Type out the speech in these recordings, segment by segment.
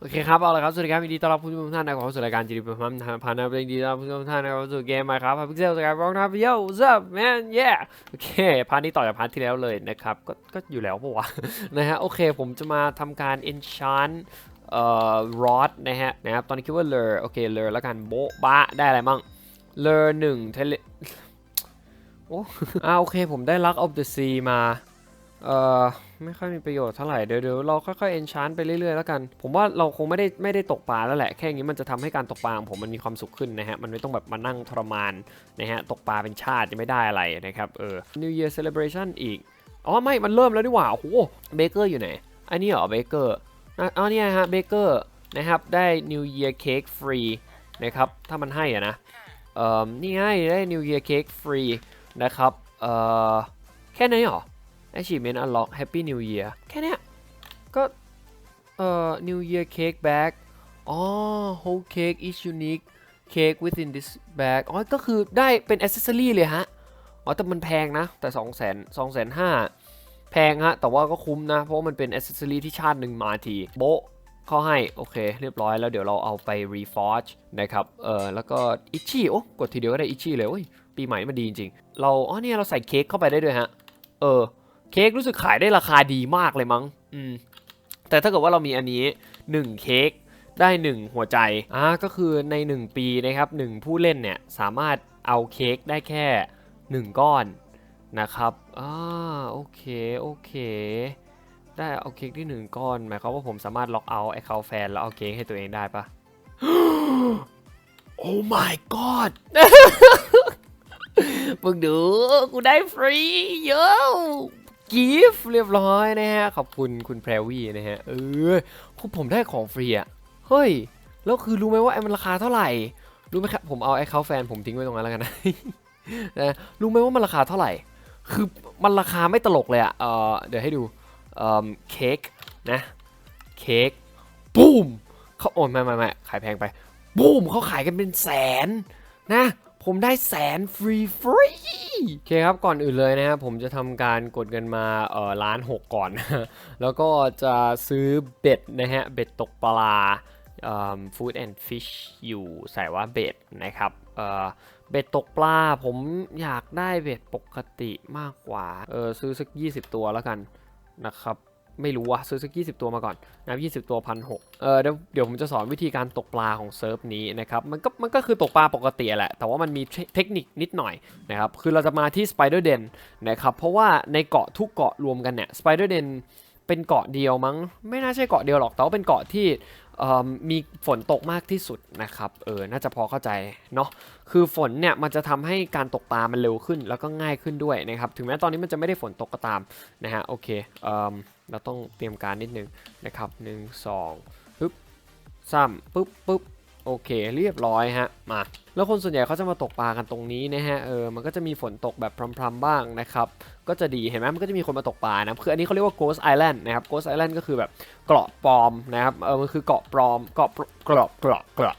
โอเคครับเอาละครับสวัสดีครับยินดีต้อนรับผู้ชมทุกท่านนะครับสู่รายการจีดีพัมพานาเป็นดีต้อนรับผู้ชมทุกท่านนะครับสู่เกมมาครับพิกเซลสกายบล็อกนะครับ yo what's up man yeah โอเคพาร์ทนี้ต่อจากพาร์ทที่แล้วเลยนะครับก็ก็อยู่แล้วปะวะนะฮะโอเคผมจะมาทำการ enchant เอ่อ rod นะฮะนะครับตอนนี้คิดว่า lure โอเค lure แล้วกันโบ๊ะบะได้อะไรมั่ง lure หนึ่งเทเลโอ้อ่าโอเคผมได้ luck of the sea มาเอ่อ ไม่ค่อยมีประโยชน์เท่าไหร่เดี๋ยวเดี๋ยวเราค่อยๆ enchant ไปเรื่อยๆแล้วกัน ผมว่าเราคงไม่ได้ไม่ได้ตกปลาแล้วแหละแค่นี้มันจะทำให้การตกปลาของผมมันมีความสุขขึ้นนะฮะมันไม่ต้องแบบมานั่งทรมานนะฮะตกปลาเป็นชาติยังไม่ได้อะไรนะครับเออ New Year Celebration อีกอ๋อไม่มันเริ่มแล้วนี่หว่าโอ้โหเบเกอร์อยู่ไหนอันนี้เหรอเบเกอร์อ๋อเนี่ยฮะเบเกอร์นะครับได้ New Year Cake Free นะครับถ้ามันให้อะนะเอ่อนี่ไงได้ New Year Cake Free นะครับเอ่อแค่นี้เหรอ achievement unlock happy new year แค่เนี้ย ก็ เอ่อ new year cake bag อ๋อ whole cake is unique cake within this bag อ๋อ ก็คือได้เป็น accessory เลยฮะ อ๋อ แต่มันแพงนะ แต่ 2 0 0 0 0 0 2 5 0 0แพงฮะ แต่ว่าก็คุ้มนะ เพราะว่ามันเป็น accessory ที่ชาติหนึ่งมาที โบเขาให้ โอเค เรียบร้อยแล้วเดี๋ยวเราเอาไป reforge นะครับ เออแล้วก็ itchy โอ้ กดทีเดียวก็ได้ itchy เลย โอ้ย ปีใหม่มันดีจริงๆ เรา อ๋อเนี่ยเราใส่เค้กเข้าไปได้ด้วยฮะ เออ เค้กรู้สึกขายได้ราคาดีมากเลยมั้ง อืม แต่ถ้าเกิดว่าเรามีอันนี้ 1 เค้กได้ 1 หัวใจ อ่า ก็คือใน 1 ปีนะครับ1ผู้เล่นเนี่ยสามารถเอาเค้กได้แค่ 1 ก้อนนะครับ อ่า โอเค โอเค ได้เอาเค้กที่ 1 ก้อน หมายความว่าผมสามารถล็อกเอาไอ้เขาแฟนแล้วเอาเค้กให้ตัวเองได้ปะโอ้ my god มึงดู กูได้ฟรีเยอะ กิฟต์เรียบร้อยนะฮะ ขอบคุณคุณแพรวี่นะฮะ เออคือผมได้ของฟรีอะเฮ้ย แล้วคือรู้ไหมว่าไอ้มันราคาเท่าไหร่ รู้ไหมครับ ผมเอาไอ้เขาแฟนผมทิ้งไว้ตรงนั้นแล้วกันนะนะรู้ไหมว่ามันราคาเท่าไหร่ คือมันราคาไม่ตลกเลยอะเออเดี๋ยวให้ดูเออเค้กนะ เค้กบูมเขาโอนไม่ไม่ไม่ขายแพงไปบูมเขาขายกันเป็นแสนนะ ผมได้แสนฟรีฟรีโอเคครับก่อนอื่นเลยนะครับผมจะทำการกดเงินมาเอ่อล้านหกก่อน แล้วก็จะซื้อเบ็ดนะฮะเบ็ดตกปลาเอ่อ food and fish อยู่ใส่ว่าเบ็ดนะครับเออเบ็ดตกปลาผมอยากได้เบ็ดปกติมากกว่าเออซื้อสัก 20 ตัวแล้วกันนะครับ ไม่รู้ว่าซื้อสัก20ตัวมาก่อนนะ20ตัวพันหกเออเดี๋ยวผมจะสอนวิธีการตกปลาของเซิร์ฟนี้นะครับมันก็มันก็คือตกปลาปกติแหละ แต่ว่ามันมีเทคนิคนิดหน่อยนะครับคือเราจะมาที่ Spider Den นนะครับเพราะว่าในเกาะทุกเกาะรวมกันเนี่ย Spider Den เป็นเกาะเดียวมั้ง ไม่น่าใช่เกาะเดียวหรอกแต่ว่าเป็นเกาะที่มีฝนตกมากที่สุดนะครับเออน่าจะพอเข้าใจเนาะคือฝนเนี่ยมันจะทำให้การตกปลามันเร็วขึ้นแล้วก็ง่ายขึ้นด้วยนะครับถึงแม้ตอนนี้มันจะไม่ได้ฝนตกก็ตามนะฮะโอเคเอ่อ เราต้องเตรียมการนิดนึงนะครับหนึ่งสองปึ๊บซ้ำปึ๊บปึ๊บโอเคเรียบร้อยฮะมาแล้วคนส่วนใหญ่เขาจะมาตกปลากันตรงนี้นะฮะเออมันก็จะมีฝนตกแบบพรำๆบ้างนะครับก็จะดีเห็นไหมมันก็จะมีคนมาตกปลานะคืออันนี้เขาเรียกว่า Ghost Island นะครับ Ghost Island ก็คือแบบเกาะปลอมนะครับเออมันคือเกาะปลอมเกาะเกาะเกาะเกาะ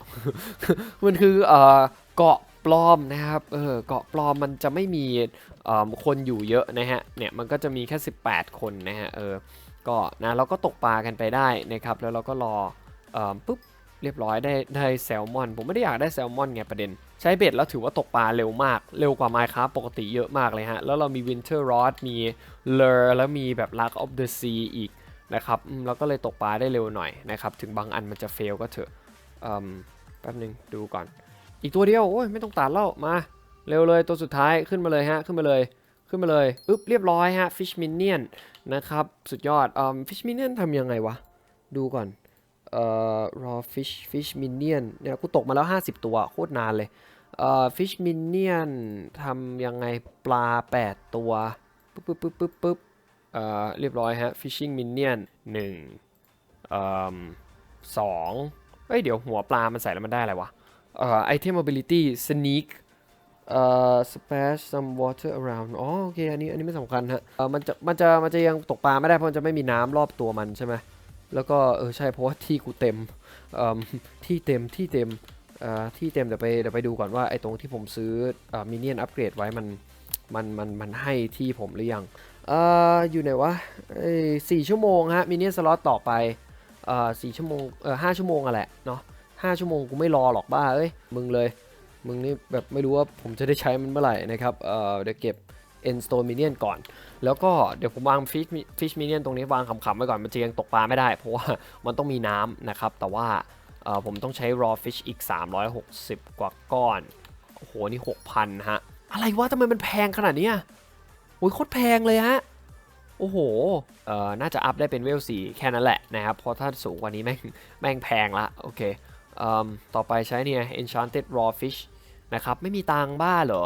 มันคือเอ่อเกาะ ปลอมนะครับ เออ เกาะปลอมมันจะไม่มีคนอยู่เยอะนะฮะ เนี่ยมันก็จะมีแค่ 18 คนนะฮะ เออ ก็นะเราก็ตกปลากันไปได้นะครับ แล้วเราก็รออปุ๊บเรียบร้อยได้ได้แซลมอน ผมไม่ได้อยากได้แซลมอนไงประเด็น ใช้เบ็ดแล้วถือว่าตกปลาเร็วมาก เร็วกว่า Minecraft ปกติเยอะมากเลยฮะ แล้วเรามี Winter Rod มี Lure แล้วมีแบบ Luck of the Sea อีกนะครับเราก็เลยตกปลาได้เร็วหน่อยนะครับ ถึงบางอันมันจะเฟลก็เถอะแป๊บนึงดูก่อน อีกตัวเดียวโอ้ยไม่ต้องตัดแล้วมาเร็วเลยตัวสุดท้ายขึ้นมาเลยฮะขึ้นมาเลยขึ้นมาเลยอึ๊บเรียบร้อยฮะ Fish Minion นนะครับสุดยอดอืม Fish Minion ทำยังไงวะดูก่อนเอ่อ raw fish fish minion เนี่ยกูตกมาแล้ว 50 ตัวโคตรนานเลยเอ่อ fish minion ทำยังไงปลา 8 ตัวปึ๊บปึ๊บปึ๊บปึ๊บปึ๊บเอ่อเรียบร้อยฮะ fishing minion 1เอ่อสองเอ้ย เดี๋ยวหัวปลามันใส่แล้วมันได้อะไรวะ เอ่อ item ability sneak เอ่อ splash some water around อ๋อโอเคอันนี้อันนี้ไม่สำคัญฮะเอ่อมันจะมันจะมันจะยังตกปลาไม่ได้เพราะมันจะไม่มีน้ำรอบตัวมันใช่ไหมแล้วก็เออใช่เพราะว่าที่กูเต็มเอ่อที่เต็มที่เต็มเอ่อที่เต็มเดี๋ยวไปเดี๋ยวไปดูก่อนว่าไอ้ตรงที่ผมซื้อเอ่อมินเนี่ยนอัปเกรดไว้มันมันมันมันให้ที่ผมหรือยังเอ่ออยู่ไหนวะไอ้สี่ชั่วโมงฮะมินเนี่ยนสล็อตต่อไปเอ่อสี่ชั่วโมงเออห้าชั่วโมงอะแหละเนาะ ห้าชั่วโมงกูไม่รอหรอกบ้าเอ้ยมึงเลย มึงนี่แบบไม่รู้ว่าผมจะได้ใช้มันเมื่อไหร่นะครับเอ่อเดี๋ยวเก็บ end store minion ก่อน แล้วก็เดี๋ยวผมวาง fish fish minion ตรงนี้วางขำๆไว้ก่อน มันจะยังตกปลาไม่ได้ เพราะว่ามันต้องมีน้ำนะครับ แต่ว่าเอ่อผมต้องใช้ raw fish อีก 360 กว่าก้อน โอ้โห นี่ 6,000 ฮะ อะไรวะทำไมมันแพงขนาดนี้โอ้ยโคตรแพงเลยฮะ โอ้โห เอ่อ น่าจะอัพได้เป็นเวล4แค่นั้นแหละนะครับ เพราะถ้าสูงกว่านี้แม่งแม่งแพงละ โอเค ต่อไปใช้เนี่ย enchanted raw fish นะครับ ไม่มีตังบ้าเหรอ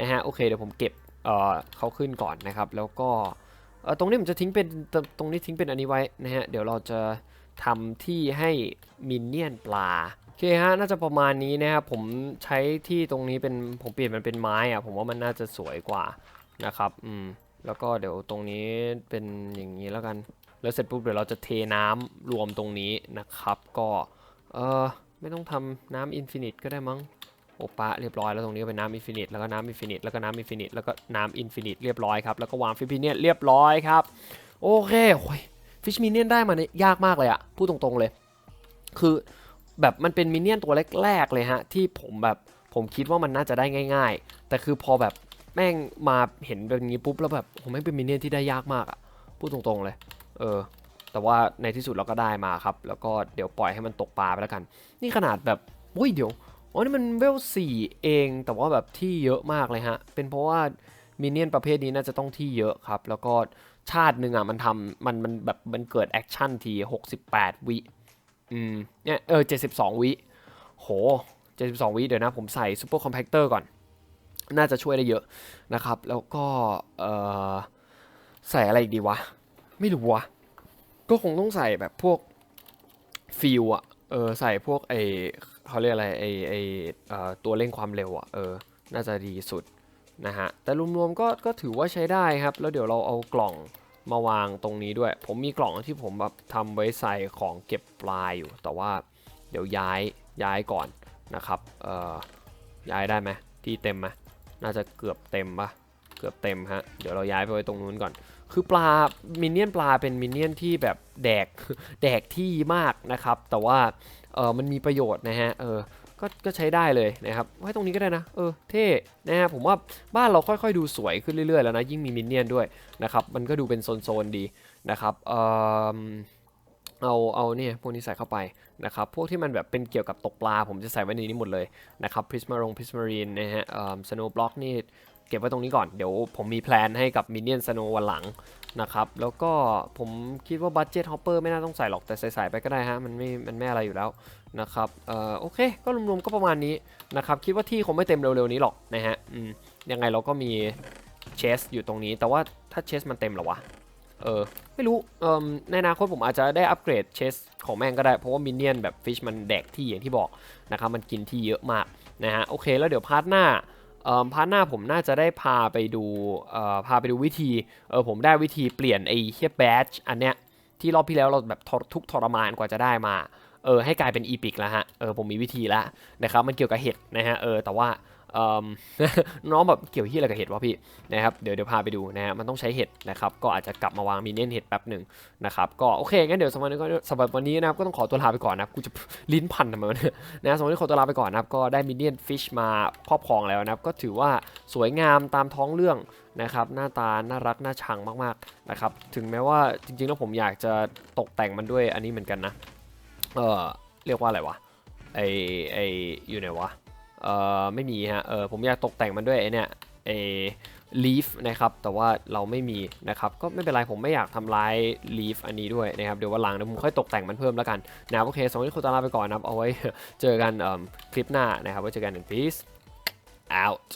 นะฮะ โอเค เดี๋ยวผมเก็บเเขาขึ้นก่อนนะครับ แล้วก็ตรงนี้ผมจะทิ้งเป็นตรงตรงนี้ทิ้งเป็นอันนี้ไว้นะฮะ เดี๋ยวเราจะทำที่ให้มินเนี่ยนปลา โอเคฮะ น่าจะประมาณนี้นะครับ ผมใช้ที่ตรงนี้เป็น ผมเปลี่ยนมันเป็นไม้อะผมว่ามันน่าจะสวยกว่านะครับ อืม แล้วก็เดี๋ยวตรงนี้เป็นอย่างนี้แล้วกัน แล้วเสร็จปุ๊บเดี๋ยวเราจะเทน้ำรวมตรงนี้นะครับ ก็ เออ ไม่ต้องทำน้ำอินฟินิตก็ได้มั้งโอปะเรียบร้อยแล้วตรงนี้ก็เป็นน้ำอินฟินิตแล้วก็น้ำอินฟินิตแล้วก็น้ำอินฟินิตแล้วก็น้ำอินฟินิตเรียบร้อยครับแล้วก็วางฟิชมิเนียนเรียบร้อยครับโอเคโอ้ยฟิชมิเนียนได้มาเนี่ยยากมากเลยอะพูดตรงๆเลย คือแบบมันเป็นมินเนี่ยนตัวแรกๆเลยฮะที่ผมแบบผมคิดว่ามันน่าจะได้ง่าย ๆ แต่คือพอแบบแม่งมาเห็นแบบนี้ปุ๊บแล้วแบบผมแม่เป็นมินเนี่ยนที่ได้ยากมากอะพูดตรงๆเลย เออ แต่ว่าในที่สุดเราก็ได้มาครับ แล้วก็เดี๋ยวปล่อยให้มันตกปลาไปแล้วกัน นี่ขนาดแบบอุ้ยเดี๋ยวอ๋อนี่มันเวลสี่เองแต่ว่าแบบที่เยอะมากเลยฮะ เป็นเพราะว่ามินเนี่ยนประเภทนี้น่าจะต้องที่เยอะครับ แล้วก็ชาติหนึ่งอะมันทำมันมันแบบมันเกิดแอคชั่นที 68 วิอืมเนี่ยเออ 72 วิโห 72 วิเดี๋ยวนะ ผมใส่ซูเปอร์คอม p พ c เตอร์ก่อน น่าจะช่วยได้เยอะนะครับ แล้วก็เออใส่อะไรอีกดีวะ ไม่รู้วะ ก็คงต้องใส่แบบพวกฟิลอะเออใส่พวกไอเขาเรียกอะไรไอไอเอ่อตัวเร่งความเร็วอะเออน่าจะดีสุดนะฮะแต่รวมๆก็ก็ถือว่าใช้ได้ครับ แล้วเดี๋ยวเราเอากล่องมาวางตรงนี้ด้วย ผมมีกล่องที่ผมแบบทำไว้ใส่ของเก็บปลายอยู่ แต่ว่าเดี๋ยวย้ายย้ายก่อนนะครับเอ่อย้ายได้ไหมที่เต็มไหมน่าจะเกือบเต็มปะเกือบเต็มฮะเดี๋ยวเราย้ายไปไว้ตรงนู้นก่อน คือปลามินเนี่ยนปลาเป็นมินเนี่ยนที่แบบแดกแดกที่มากนะครับ แต่ว่าเออมันมีประโยชน์นะฮะเออก็ก็ใช้ได้เลยนะครับไว้ตรงนี้ก็ได้นะ เออ เท่นะฮะผมว่าบ้านเราค่อยๆ ดูสวยขึ้นเรื่อยๆ แล้วนะ ยิ่งมีมินเนี่ยนด้วยนะครับ มันก็ดูเป็นโซนๆ ดีนะครับ เออเอาเอาเนี่ยพวกนี้ใส่เข้าไปนะครับ พวกที่มันแบบเป็นเกี่ยวกับตกปลา ผมจะใส่ไว้ในนี้หมดเลยนะครับพริสมารงพริสมารีนนะฮะเอ่อสโนว์บล็อกนี่ เก็บไว้ตรงนี้ก่อน เดี๋ยวผมมีแพลนให้กับมินเนี่ยนสโนวันหลังนะครับ แล้วก็ผมคิดว่าบัตเจ็ตฮอปเปอร์ไม่น่าต้องใส่หรอกแต่ใส่ๆไปก็ได้ฮะ มันไม่ มันไม่อะไรอยู่แล้วนะครับเอ่อโอเค ก็รวมๆก็ประมาณนี้นะครับ คิดว่าที่คงไม่เต็มเร็วๆนี้หรอกนะฮะอืมยังไงเราก็มีเชสอยู่ตรงนี้ แต่ว่าถ้าเชสมันเต็มหรอวะ เออ ไม่รู้เอ่อในอนาคตผมอาจจะได้อัปเกรดเชสของแม่งก็ได้ เพราะว่ามินเนี่ยนแบบฟิชมันแดกที่อย่างที่บอกนะครับ มันกินที่เยอะมากนะฮะ โอเค แล้วเดี๋ยวพาร์ทหน้า พาร์ทหน้าผมน่าจะได้พาไปดูพาไปดูวิธีเออผมได้วิธีเปลี่ยนไอ้เฮียแบดอันเนี้ยที่รอบที่แล้วเราแบบทุกทรมานกว่าจะได้มา เออให้กลายเป็นอีพิกแล้วฮะเออผมมีวิธีแล้วนะครับมันเกี่ยวกับเห็ดนะฮะเออแต่ว่าเออน้องแบบเกี่ยวที่อะไรกับเห็ดวะพี่นะครับเดี๋ยวเดี๋ยวพาไปดูนะฮะมันต้องใช้เห็ดนะครับก็อาจจะกลับมาวางมินเนี่ยนเห็ดแป๊บหนึ่งนะครับก็โอเคงั้นเดี๋ยวสำหรับวันนี้ก็สำหรับวันนี้นะครับก็ต้องขอตัวลาไปก่อนนะครับกูจะลิ้นพันทำไมวะเนี่ยนะสำหรับวันนี้ขอตัวลาไปก่อนนะครับก็ได้มินเนี่ยนฟิชมาครอบครองแล้วนะครับก็ถือว่าสวยงามตามท้องเรื่องนะครับหน้าตาน่ารักน่าชังมากๆนะครับถึงแม้ว่าจริงๆแล้วผมอยากจะตกแต่งมันด้วยอันนี้เหมือนกันนะ เออเรียกว่าอะไรวะไอไออยู่ไหนวะเออไม่มีฮะเออผมอยากตกแต่งมันด้วยไอเนี่ยไอ leaf นะครับแต่ว่าเราไม่มีนะครับก็ไม่เป็นไรผมไม่อยากทำร้าย leaf อันนี้ด้วยนะครับเดี๋ยววันหลังเดี๋ยวผมค่อยตกแต่งมันเพิ่มแล้วกันนะโอเคสำหรับวันนี้ขอตัวลาไปก่อนนะครับเอาไว้เจอกันคลิปหน้านะครับไว้เจอกัน peace out